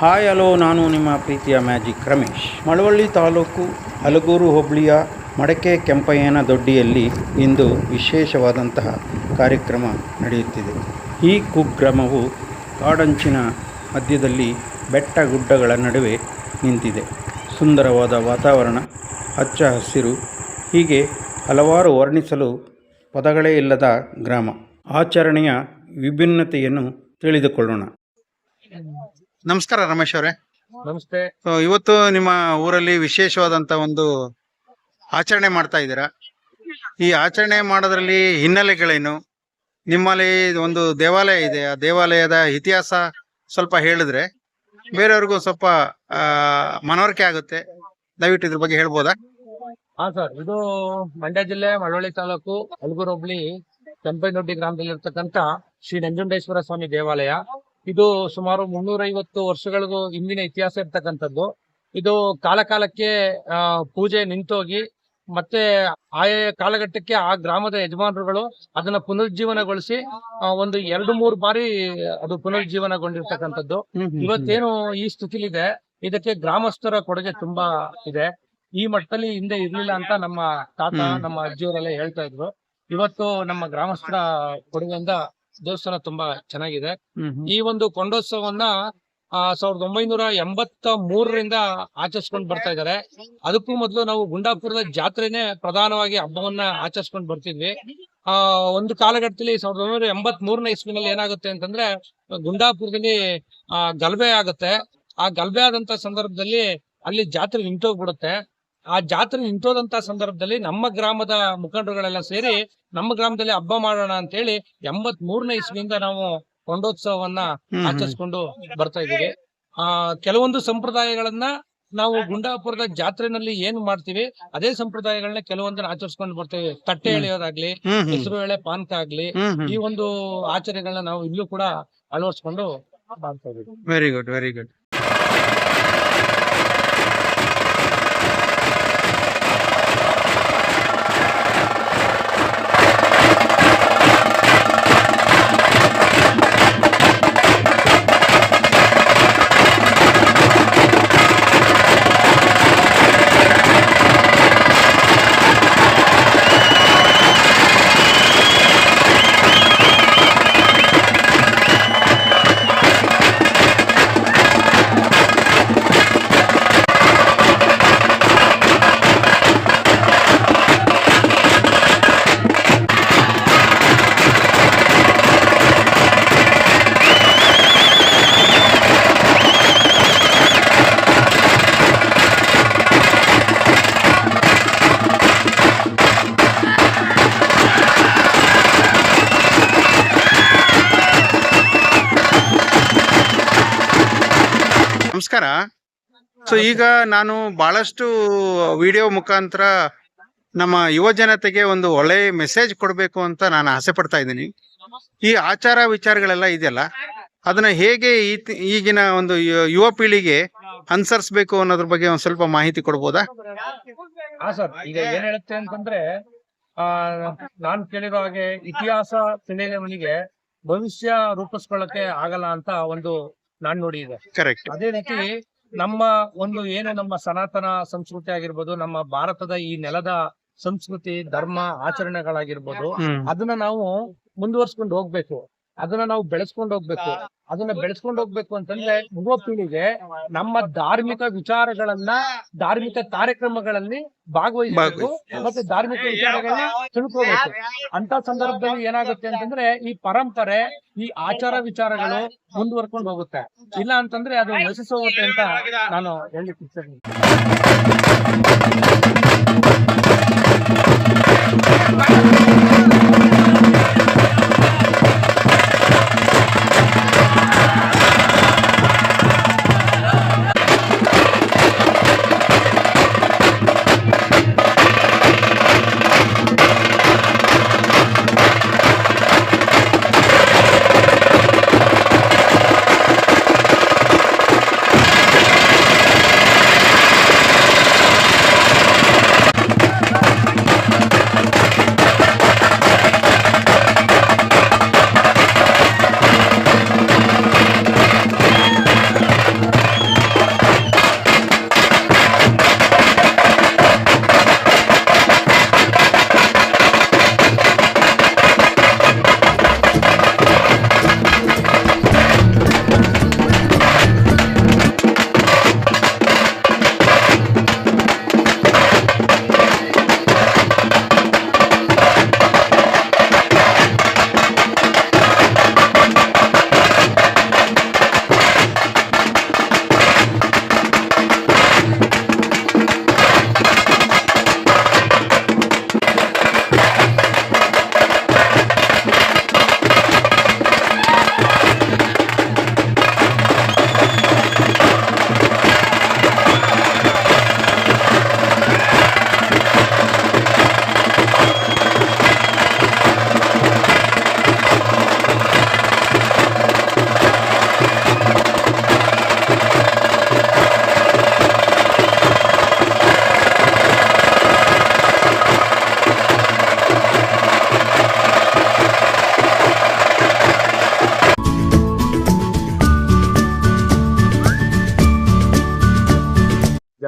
Hi hello ನಾನು ನಿಮ್ಮ ಪ್ರೀತಿಯ ಮ್ಯಾಜಿಕ್ ರಮೇಶ್. ಮಳವಳ್ಳಿ ತಾಲೂಕು ಹಲಗೂರು ಹೋಬಳಿಯ ಮಡಕೆ ಕೆಂಪಯ್ಯನ ದೊಡ್ಡಿಯಲ್ಲಿ ಇಂದು ವಿಶೇಷವಾದಂತಹ ಕಾರ್ಯಕ್ರಮ ನಡೆಯುತ್ತಿದೆ. ಈ ಕುಗ್ರಾಮವು ಕಾಡಂಚಿನ ಮಧ್ಯದಲ್ಲಿ ಬೆಟ್ಟ ಗುಡ್ಡಗಳ ನಡುವೆ ನಿಂತಿದೆ. ಸುಂದರವಾದ ವಾತಾವರಣ, ಹಚ್ಚ ಹಸಿರು, ಹೀಗೆ ಹಲವಾರು ವರ್ಣಿಸಲು ಪದಗಳೇ ಇಲ್ಲದ ಗ್ರಾಮ. ಆಚರಣೆಯ ವಿಭಿನ್ನತೆಯನ್ನು ತಿಳಿದುಕೊಳ್ಳೋಣ. ನಮಸ್ಕಾರ ರಮೇಶ್ ಅವರೇ. ನಮಸ್ತೆ. ಇವತ್ತು ನಿಮ್ಮ ಊರಲ್ಲಿ ವಿಶೇಷವಾದಂತ ಒಂದು ಆಚರಣೆ ಮಾಡ್ತಾ ಇದ್ದೀರಾ? ಈ ಆಚರಣೆ ಮಾಡೋದ್ರಲ್ಲಿ ಹಿನ್ನೆಲೆಗಳೇನು? ನಿಮ್ಮಲ್ಲಿ ಒಂದು ದೇವಾಲಯ ಇದೆ ಆ ದೇವಾಲಯದ ಇತಿಹಾಸ ಸ್ವಲ್ಪ ಹೇಳಿದ್ರೆ ಬೇರೆಯವ್ರಿಗೂ ಸ್ವಲ್ಪ ಮನವರಿಕೆ ಆಗುತ್ತೆ. ದಯವಿಟ್ಟು ಇದ್ರ ಬಗ್ಗೆ ಹೇಳ್ಬೋದಾ? ಹಾ ಸರ್ ಇದು ಮಂಡ್ಯ ಜಿಲ್ಲೆ ಮಳವಳ್ಳಿ ತಾಲೂಕು ಅಲ್ಗೂರು ಹೋಬಳಿ ಕೆಂಪೇನೊಡ್ಡಿ ಗ್ರಾಮದಲ್ಲಿ ಇರ್ತಕ್ಕಂತ ಶ್ರೀ ನಂಜುಂಡೇಶ್ವರ ಸ್ವಾಮಿ ದೇವಾಲಯ. ಇದು ಸುಮಾರು ಮುನ್ನೂರೈವತ್ತು ವರ್ಷಗಳಿಗೂ ಹಿಂದಿನ ಇತಿಹಾಸ ಇರ್ತಕ್ಕಂಥದ್ದು. ಇದು ಕಾಲ ಕಾಲಕ್ಕೆ ಆ, ಪೂಜೆ ನಿಂತೋಗಿ ಮತ್ತೆ ಆಯಾ ಕಾಲಘಟ್ಟಕ್ಕೆ ಆ ಗ್ರಾಮದ ಯಜಮಾನರುಗಳು ಅದನ್ನ ಪುನರುಜ್ಜೀವನಗೊಳಿಸಿ ಒಂದು ಎರಡು ಮೂರು ಬಾರಿ ಅದು ಪುನರುಜ್ಜೀವನಗೊಂಡಿರ್ತಕ್ಕಂಥದ್ದು. ಇವತ್ತೇನು ಈ ಸ್ಥಿತಿಲಿದೆ ಇದಕ್ಕೆ ಗ್ರಾಮಸ್ಥರ ಕೊಡುಗೆ ತುಂಬಾ ಇದೆ. ಈ ಮಟ್ಟದಲ್ಲಿ ಹಿಂದೆ ಇರ್ಲಿಲ್ಲ ಅಂತ ನಮ್ಮ ತಾತ ನಮ್ಮ ಅಜ್ಜಿಯವರೆಲ್ಲ ಹೇಳ್ತಾ ಇದ್ರು. ಇವತ್ತು ನಮ್ಮ ಗ್ರಾಮಸ್ಥರ ಕೊಡುಗೆಯಿಂದ ದೇವಸ್ಥಾನ ತುಂಬಾ ಚೆನ್ನಾಗಿದೆ. ಈ ಒಂದು ಕೊಂಡೋತ್ಸವವನ್ನ ಆ, ಸಾವಿರದ ಒಂಬೈನೂರ ಎಂಬತ್ತ ಮೂರರಿಂದ ಆಚರಿಸ್ಕೊಂಡು ಬರ್ತಾ ಇದಾರೆ. ಅದಕ್ಕೂ ಮೊದಲು ನಾವು ಗುಂಡಾಪುರದ ಜಾತ್ರೆನೇ ಪ್ರಧಾನವಾಗಿ ಹಬ್ಬವನ್ನ ಆಚರಿಸ್ಕೊಂಡು ಬರ್ತಿದ್ವಿ. ಆ ಒಂದು ಕಾಲಘಟ್ಟದಲ್ಲಿ ಸಾವಿರದ ಒಂಬೈನೂರ ಎಂಬತ್ ಮೂರನೇ ಇಸ್ವಿನಲ್ಲಿ ಏನಾಗುತ್ತೆ ಅಂತಂದ್ರೆ ಗುಂಡಾಪುರದಲ್ಲಿ ಆ ಗಲಭೆ ಆಗುತ್ತೆ. ಆ ಗಲಭೆ ಆದಂತ ಸಂದರ್ಭದಲ್ಲಿ ಅಲ್ಲಿ ಜಾತ್ರೆ ನಿಂತೋಗ್ಬಿಡುತ್ತೆ. ಆ ಜಾತ್ರೆ ನಿಂತೋದಂತ ಸಂದರ್ಭದಲ್ಲಿ ನಮ್ಮ ಗ್ರಾಮದ ಮುಖಂಡರುಗಳೆಲ್ಲ ಸೇರಿ ನಮ್ಮ ಗ್ರಾಮದಲ್ಲಿ ಹಬ್ಬ ಮಾಡೋಣ ಅಂತ ಹೇಳಿ ಎಂಬತ್ ಮೂರನೇ ಇಸ್ವಿಯಿಂದ ನಾವು ಕೊಂಡೋತ್ಸವವನ್ನ ಆಚರಿಸ್ಕೊಂಡು ಬರ್ತಾ ಇದ್ದೀವಿ. ಆ ಕೆಲವೊಂದು ಸಂಪ್ರದಾಯಗಳನ್ನ ನಾವು ಗುಂಡಾಪುರದ ಜಾತ್ರೆನಲ್ಲಿ ಏನ್ ಮಾಡ್ತೀವಿ ಅದೇ ಸಂಪ್ರದಾಯಗಳನ್ನ ಕೆಲವೊಂದನ್ನ ಆಚರಿಸ್ಕೊಂಡು ಬರ್ತೇವೆ. ತಟ್ಟೆ ಎಳೆಯೋದಾಗ್ಲಿ ಹೆಸರು ಎಳೆ ಪಾನಕ ಆಗ್ಲಿ ಈ ಒಂದು ಆಚರಣೆಗಳನ್ನ ನಾವು ಇಲ್ಲೂ ಕೂಡ ಅಳವಡಿಸ್ಕೊಂಡು ಮಾಡ್ತಾ ಇದ್ದೀವಿ. ವೆರಿ ಗುಡ್ ವೆರಿ ಗುಡ್ ನಮಸ್ಕಾರ. ಸೊ ಈಗ ನಾನು ಬಹಳಷ್ಟು ವಿಡಿಯೋ ಮುಖಾಂತರ ನಮ್ಮ ಯುವ ಜನತೆಗೆ ಒಂದು ಒಳ್ಳೆ ಮೆಸೇಜ್ ಕೊಡಬೇಕು ಅಂತ ನಾನು ಆಸೆ ಪಡ್ತಾ ಇದ್ದೀನಿ. ಈ ಆಚಾರ ವಿಚಾರಗಳೆಲ್ಲ ಇದೆಯಲ್ಲ? ಅದನ್ನ ಹೇಗೆ ಈಗಿನ ಒಂದು ಯುವ ಪೀಳಿಗೆ ಅನುಸರಿಸಬೇಕು ಅನ್ನೋದ್ರ ಬಗ್ಗೆ ಒಂದ್ ಸ್ವಲ್ಪ ಮಾಹಿತಿ ಕೊಡ್ಬೋದಾ? ಹಾ ಸರ್. ಈಗ ಏನ್ ಹೇಳುತ್ತೆ ಅಂತಂದ್ರೆ ಆ ನಾನ್ ಕೇಳಿರೋ ಹಾಗೆ ಇತಿಹಾಸ ತಿಳಿದವನಿಗೆ ಭವಿಷ್ಯ ರೂಪಿಸ್ಕೊಳ್ಳಕ್ಕೆ ಆಗಲ್ಲ ಅಂತ ಒಂದು ನಾನ್ ನುಡಿ ಇದೆ ಕರೆಕ್ಟ್ ಅದೇ ರೀತಿ ನಮ್ಮ ಒಂದು ಏನು ನಮ್ಮ ಸನಾತನ ಸಂಸ್ಕೃತಿ ಆಗಿರ್ಬೋದು ನಮ್ಮ ಭಾರತದ ಈ ನೆಲದ ಸಂಸ್ಕೃತಿ ಧರ್ಮ ಆಚರಣೆಗಳಾಗಿರ್ಬೋದು ಅದನ್ನ ನಾವು ಮುಂದುವರ್ಸ್ಕೊಂಡು ಹೋಗ್ಬೇಕು. ಅದನ್ನ ನಾವು ಬೆಳೆಸ್ಕೊಂಡು ಹೋಗ್ಬೇಕು. ಅದನ್ನ ಬೆಳೆಸ್ಕೊಂಡು ಹೋಗ್ಬೇಕು ಅಂತಂದ್ರೆ ಯುವ ಪೀಳಿಗೆ ನಮ್ಮ ಧಾರ್ಮಿಕ ವಿಚಾರಗಳನ್ನ ಧಾರ್ಮಿಕ ಕಾರ್ಯಕ್ರಮಗಳಲ್ಲಿ ಭಾಗವಹಿಸಬೇಕು ಮತ್ತೆ ಧಾರ್ಮಿಕ ವಿಚಾರಗಳನ್ನ ತಿಳ್ಕೋಬೇಕು. ಅಂತ ಸಂದರ್ಭದಲ್ಲಿ ಏನಾಗುತ್ತೆ ಅಂತಂದ್ರೆ ಈ ಪರಂಪರೆ ಈ ಆಚಾರ ವಿಚಾರಗಳು ಮುಂದುವರ್ಕೊಂಡು ಹೋಗುತ್ತೆ. ಇಲ್ಲ ಅಂತಂದ್ರೆ ಅದು ನಶಿಸ ಹೋಗುತ್ತೆ ಅಂತ ನಾನು ಹೇಳಲಿಕ್ಕೆ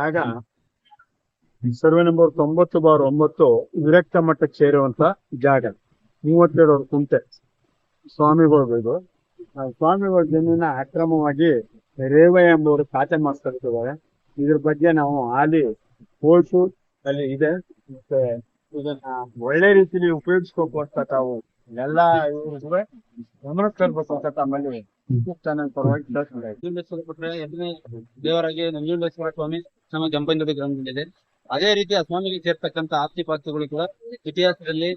ಜಾಗ ಸರ್ವೆ ನಂಬರ್ ತೊಂಬತ್ತು ಬಾರ್ ಒಂಬತ್ತು ವಿರಕ್ತ ಮಟ್ಟಕ್ಕೆ ಸೇರುವಂತ ಜಾಗ. ಮೂವತ್ತೆರಡು ಅವ್ರ ಕುಂಟೆ ಸ್ವಾಮಿಗಳು ಇದು. ಆ ಸ್ವಾಮಿಗಳ ಜಮೀನ ಅಕ್ರಮವಾಗಿ ರೇವಯ್ಯ ಎಂಬುವರು ಖಾತೆ ಮಾಡಿಸ್ಕೊಳ್ತಿದ್ದಾರೆ ಇದ್ರ ಬಗ್ಗೆ ನಾವು ಆಲಿ ಕೋರ್ಟು ಅಲ್ಲಿ ಇದೆ. ಮತ್ತೆ ಇದನ್ನ ಒಳ್ಳೆ ರೀತಿಲಿ ಉಪಯೋಗಿಸ್ಕೋಬೇಕು ಅಂತ ತಾವು ಎಲ್ಲ ಇವ್ರಿಗೆ ಅಂತ ತಮ್ಮಲ್ಲಿ. ಚಾನಲ್ ಪರವಾಗಿ ಕೊಟ್ರೆ ಎರಡನೇ ದೇವರಾಗಿ ನಂಜುಂಡೇಶ್ವರ ಸ್ವಾಮಿ ನಮ್ಮ ಜಂಪಂದಡಿ ಗ್ರಾಮದಲ್ಲಿದೆ ಅದೇ ರೀತಿ ಆ ಸ್ವಾಮಿಗೆ ಸೇರ್ತಕ್ಕಂತ ಆಸ್ತಿ ಪಾಸ್ತಿಗಳು ಕೂಡ ಇತಿಹಾಸದಲ್ಲಿ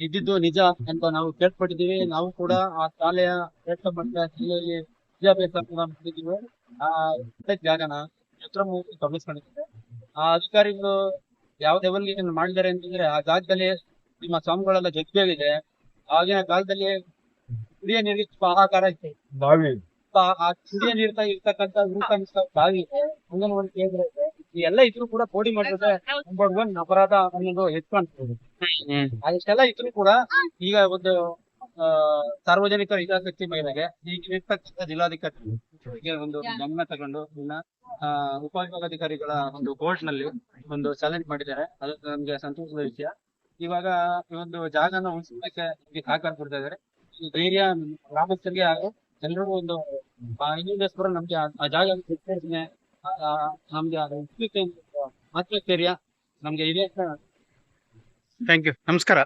ಇದ್ದಿದ್ದು ನಿಜ ಅಂತ ನಾವು ಕೇಳ್ಪಟ್ಟಿದ್ದೀವಿ. ನಾವು ಕೂಡ ಆ ಶಾಲೆಯ ಶ್ರೇಷ್ಠ ಮಟ್ಟ ಶಾಲೆಯಲ್ಲಿ ವಿದ್ಯಾಭ್ಯಾಸ ಕೂಡ ಮಾಡಿದ್ದೀವಿ. ಆ ಜಾಗನ ಚಿತ್ರಮೂರ್ತಿ ಗಮನಿಸ್ಕೊಂಡಿದ್ದೇವೆ ಆ ಅಧಿಕಾರಿಗಳು ಯಾವ ಲೆವೆಲ್ ಮಾಡಿದ್ದಾರೆ ಅಂತಂದ್ರೆ ಆ ಜಾಗದಲ್ಲಿ ನಿಮ್ಮ ಸ್ವಾಮಿಗಳೆಲ್ಲ ಜಗ್ಗೇವಿದೆ. ಆಗಿನ ಕಾಲದಲ್ಲಿ ಕುಡಿಯ ನೀರಿಗೆ ಹಾಹಾಕಾರ ಇತ್ತು. ಬಾವಿ. ಕುಡಿಯ ನೀರ್ತ ಇರ್ತಕ್ಕಂತ ಬಾವಿ ಅಂಗನವಾಡಿ ಕೇಂದ್ರ ಎಲ್ಲ ಇದ್ರು ಕೂಡ ಕೋಡಿ ಮಾಡಿದ್ರೆ ನಂಬರ್ ಒನ್ ಅಪರಾಧ ಅನ್ನೋದು ಹೆಚ್ಚು ಇಷ್ಟೆಲ್ಲ ಇದ್ರು ಕೂಡ ಈಗ ಒಂದು ಸಾರ್ವಜನಿಕ ಹಿತಾಸಕ್ತಿ ಮೇರೆಗೆ ಈಗ ಇರ್ತಕ್ಕಂಥ ಜಿಲ್ಲಾಧಿಕಾರಿ ಒಂದು ಗಮನ ತಗೊಂಡು ಇನ್ನ ಆ, ಉಪವಿಭಾಗಾಧಿಕಾರಿಗಳ ಒಂದು ಕೋರ್ಟ್ನಲ್ಲಿ ಒಂದು ಚಾಲೆಂಜ್ ಮಾಡಿದ್ದಾರೆ. ಅದು ನಮ್ಗೆ ಸಂತೋಷದ ವಿಷಯ. ಇವಾಗ ಈ ಒಂದು ಜಾಗನ ಉಳಿಸೋದಕ್ಕೆ ಸಹಕಾರ ಕೊಡ್ತಾ ಇದಾರೆ ಧೈರ್ಯ ಗ್ರಾಮಸ್ಥರಿಗೆ ಹಾಗೂ ಒಂದು ಇನ್ನೊಂದಸ್ಪರ ನಮ್ಗೆ ಆ- ಜಾಗ ನಮ್ಗೆ ಉಳಿಸ್ಲಿಕ್ಕೆ ಆತ್ಮಸ್ಥೈರ್ಯ ನಮ್ಗೆ ಇದೆ ಥ್ಯಾಂಕ್ ಯು ನಮಸ್ಕಾರ.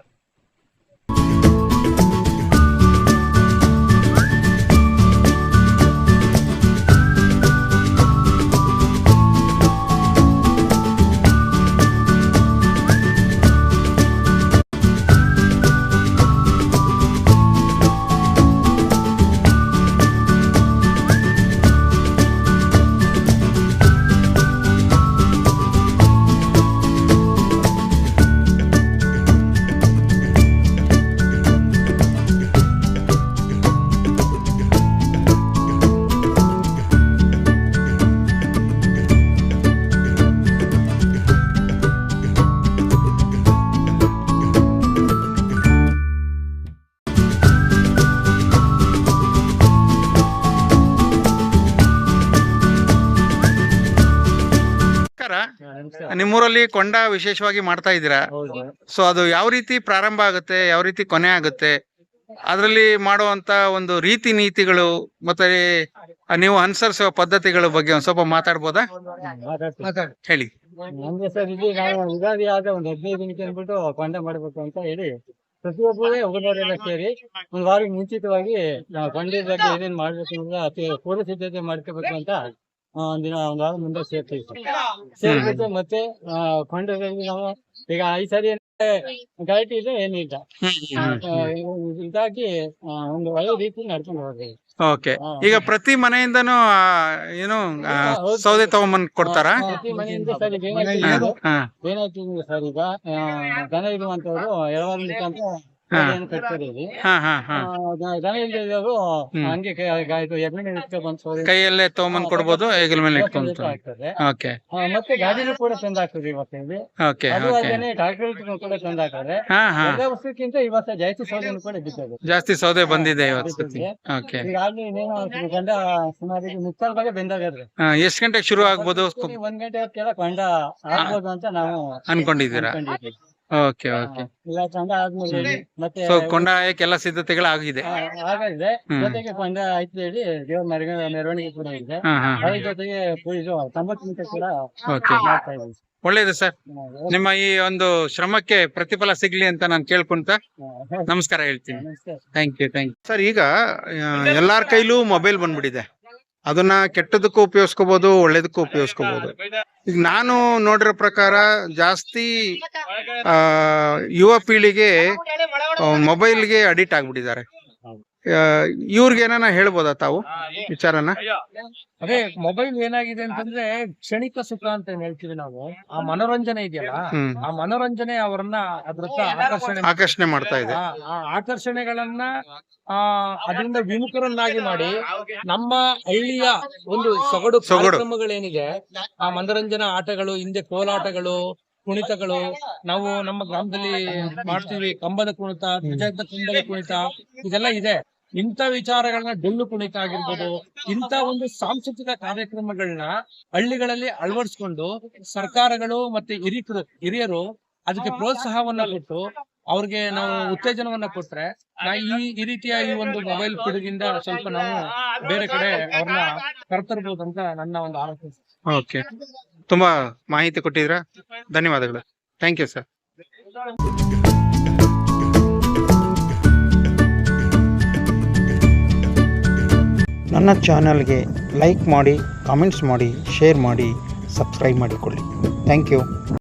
ನಿಮ್ಮೂರಲ್ಲಿ ಕೊಂಡ ವಿಶೇಷವಾಗಿ ಮಾಡ್ತಾ ಇದ್ದೀರಾ? ಸೊ ಅದು ಯಾವ ರೀತಿ ಪ್ರಾರಂಭ ಆಗುತ್ತೆ? ಯಾವ ರೀತಿ ಕೊನೆ ಆಗುತ್ತೆ? ಅದರಲ್ಲಿ ಮಾಡುವಂತ ಒಂದು ರೀತಿ ನೀತಿಗಳು ಮತ್ತೆ ನೀವು ಅನುಸರಿಸುವ ಪದ್ಧತಿಗಳ ಬಗ್ಗೆ ಒಂದ್ ಸ್ವಲ್ಪ ಮಾತಾಡ್ಬೋದಾ. ಹೇಳಿ. ನಮ್ಗೆ ಸರ್ ಇಲ್ಲಿ ನಾವು ಯುಗಾದಿ ಆದ ಒಂದು ಹದಿನೈದು ದಿನಕ್ಕೆ ಅಂದ್ಬಿಟ್ಟು ಕೊಂಡ ಮಾಡ್ಬೇಕು ಅಂತ ಹೇಳಿ ಪ್ರತಿಯೊಬ್ಬರೇ ಒಬ್ಬರವರೆಲ್ಲ ಸೇರಿ ಒಂದು ವಾರ ಮುಂಚಿತವಾಗಿ ನಾವು ಕೊಂಡೆ ಬಗ್ಗೆ ಏನೇನ್ ಮಾಡ್ಬೇಕು ಅಂತ ಅತಿ ಪೂರ್ವ ಸಿದ್ಧತೆ ಮಾಡ್ಕೋಬೇಕು ಅಂತ ಒಂದಿನ ಒಂದ್ ವಾರ ಮುಂದೆ ಸೇರ್ತೀವಿ ಸರ್. ಸೇರ್ಬಿಟ್ಟು ಮತ್ತೆ ಆ, ಕೊಂಡದಲ್ಲಿ ನಾವು ಈಗ ಐದ್ ಸರಿ ಗಲಾಟೆ ಇದೆ ಏನಿಲ್ಲ ಇದಾಗಿ ಆ, ಒಂದು ಒಳ್ಳೆ ರೀತಿ ನಡ್ಕೊಂಡು ಹೋಗ್ತೀವಿ. ಓಕೆ. ಈಗ ಪ್ರತಿ ಮನೆಯಿಂದನು ಏನು ಸೌದೆ ತಗೊಂಬಂದ್ ಕೊಡ್ತಾರ? ಪ್ರತಿ ಮನೆಯಿಂದ ಸರ್ ಏನಾಯ್ತು ಸರ್ ಈಗ ಆ, ದನ ಇರುವಂತವ್ರು ಎಳವಾರ ಇಟ್ಕೊಂಡ್ ಸೋದೆ ಕೈಯಲ್ಲೇ ತಗೊಂಬಂದ್ ಕೊಡ್ಬೋದು ಹೆಗಲ ಮೇಲೆ ಆಗ್ತದೆ ಓಕೆ. ಮತ್ತೆ ಗಾಡಿನೂ ಕೂಡ ಚಂದ ಆಗ್ತದೆ ಓಕೆ ಅದು ಓಕೆ. ಟ್ರಾಕ್ಟರ್ ಕೂಡ ಇವತ್ತು ಜಾಸ್ತಿ ಸೌದೆನೂ ಕೂಡ ಬಿದ್ದದೆ ಜಾಸ್ತಿ ಸೌದೆ ಬಂದಿದೆ ಇವತ್ತು ಓಕೆ. ಈಗಾಗಲೇ ಇನ್ನೇನು ಗಂಡ ಸುಮಾರು ಮುಕ್ಕಾಲ್ ಭಾಗ ಬೆಂದಾಗದ್ರೆ. ಎಷ್ಟ್ ಗಂಟೆಗೆ ಶುರು ಆಗ್ಬೋದು ಒಂದ್ ಗಂಟೆ ಕೊಂಡ ಆಗ್ಬೋದು ಅಂತ ನಾವು ಅನ್ಕೊಂಡಿದ್ದೀರಾ. ಓಕೆ ಓಕೆ ಇಲ್ಲ ಚಂದ ಆದ್ಮೇಲೆ ಮತ್ತೆ ಸೊ ಕೊಂಡಾಯಕ್ಕೆ ಎಲ್ಲ ಆಗಿದೆ. ಆ, ಆಗಿದೆ ಹ್ಮ್. ಜೊತೆಗೆ ಕೊಂಡ ಆಯ್ತು ಹೇಳಿ ದೇವ್ರ ಮೆರಗ ಮೆರವಣಿಗೆ ಕೂಡ ಇದೆ. ಹಾ ಹಾ ಅದ್ರ ಜೊತೆಗೆ ಪೂಜೆ ಮಿಠಾಯಿ ಕೂಡ ಓಕೆ ಮಾಡ್ತಾ ಇದ್ದೀವಿ. ಒಳ್ಳೇದು ಸರ್. ಆ, ನಿಮ್ಮ ಈ ಒಂದು ಶ್ರಮಕ್ಕೆ ಪ್ರತಿಫಲ ಸಿಗ್ಲಿ ಅಂತ ನಾನು ಕೇಳ್ಕೊಂತ ನಮಸ್ಕಾರ ಹೇಳ್ತೀನಿ. ನಮಸ್ತೆ. Thank you thank you sir ಈಗ ಎಲ್ಲಾರ್ ಕೈಲೂ ಮೊಬೈಲ್ ಬಂದ್ಬಿಟ್ಟಿದೆ. ಅದನ್ನ ಕೆಟ್ಟದಕ್ಕೂ ಉಪಯೋಗಿಸ್ಕೋಬಹುದು ಒಳ್ಳೇದಕ್ಕೂ ಉಪಯೋಗಿಸ್ಕೋಬಹುದು ಈಗ ನಾನು ನೋಡಿರೋ ಪ್ರಕಾರ ಜಾಸ್ತಿ ಯುವ ಪೀಳಿಗೆ ಮೊಬೈಲ್ಗೆ ಅಡಿಕ್ಟ್ ಆಗ್ಬಿಟ್ಟಿದ್ದಾರೆ. ಇವ್ರಿಗೆ ಏನಾನ ಹೇಳ್ಬೋದಾ ತಾವು ವಿಚಾರನ? ಅದೇ ಮೊಬೈಲ್ ಏನಾಗಿದೆ ಅಂತಂದ್ರೆ ಕ್ಷಣಿಕ ಸುಖ ಅಂತ ಏನ್ ಹೇಳ್ತೀವಿ ನಾವು? ಆ ಮನೋರಂಜನೆ ಇದೆಯಲ್ಲ? ಆ ಮನೋರಂಜನೆ ಅವರನ್ನ ಅದ್ರತ್ತ ಆಕರ್ಷಣೆ ಆಕರ್ಷಣೆ ಮಾಡ್ತಾ ಇದೆ. ಆ ಆಕರ್ಷಣೆಗಳನ್ನ ಆ ಅದರಿಂದ ವಿಮುಖರನ್ನಾಗಿ ಮಾಡಿ ನಮ್ಮ ಹಳ್ಳಿಯ ಒಂದು ಸೊಗಡು. ಕಾರ್ಯಕ್ರಮಗಳೇನಿದೆ ಆ ಮನೋರಂಜನಾ ಆಟಗಳು ಹಿಂದೆ ಕೋಲಾಟಗಳು ಕುಣಿತಗಳು ನಾವು ನಮ್ಮ ಗ್ರಾಮದಲ್ಲಿ ಮಾಡ್ತೀವಿ ಕಂಬದ ಕುಣಿತ ಧ್ವಜದ ಕುಂಡದ ಕುಣಿತ ಇದೆಲ್ಲ ಇದೆ. ಇಂಥ ವಿಚಾರಗಳನ್ನ ಡೊಳ್ಳು ಕುಣಿತ ಆಗಿರ್ಬೋದು ಇಂಥ ಒಂದು ಸಾಂಸ್ಕೃತಿಕ ಕಾರ್ಯಕ್ರಮಗಳನ್ನ ಹಳ್ಳಿಗಳಲ್ಲಿ ಅಳವಡಿಸ್ಕೊಂಡು ಸರ್ಕಾರಗಳು ಮತ್ತೆ ಹಿರಿಯರು ಹಿರಿಯರು ಅದಕ್ಕೆ ಪ್ರೋತ್ಸಾಹವನ್ನ ಕೊಟ್ಟು ಅವ್ರಿಗೆ ನಾವು ಉತ್ತೇಜನವನ್ನ ಕೊಟ್ರೆ ಈ ಈ ರೀತಿಯ ಈ ಒಂದು ಮೊಬೈಲ್ ಪಿಡುಗಿಂದ ಸ್ವಲ್ಪ ನಾವು ಬೇರೆ ಕಡೆ ಅವ್ರನ್ನ ಕರ್ತರ್ಬೋದು ಅಂತ ನನ್ನ ಒಂದು ಆಲೋಚನೆ ಓಕೆ. ತುಂಬಾ ಮಾಹಿತಿ ಕೊಟ್ಟಿದ್ರ ಧನ್ಯವಾದಗಳು. ಥ್ಯಾಂಕ್ ಯು ಸರ್ ನನ್ನ ಚಾನಲ್ಗೆ ಲೈಕ್ ಮಾಡಿ ಕಾಮೆಂಟ್ಸ್ ಮಾಡಿ ಶೇರ್ ಮಾಡಿ ಸಬ್ಸ್ಕ್ರೈಬ್ ಮಾಡಿಕೊಳ್ಳಿ. Thank you.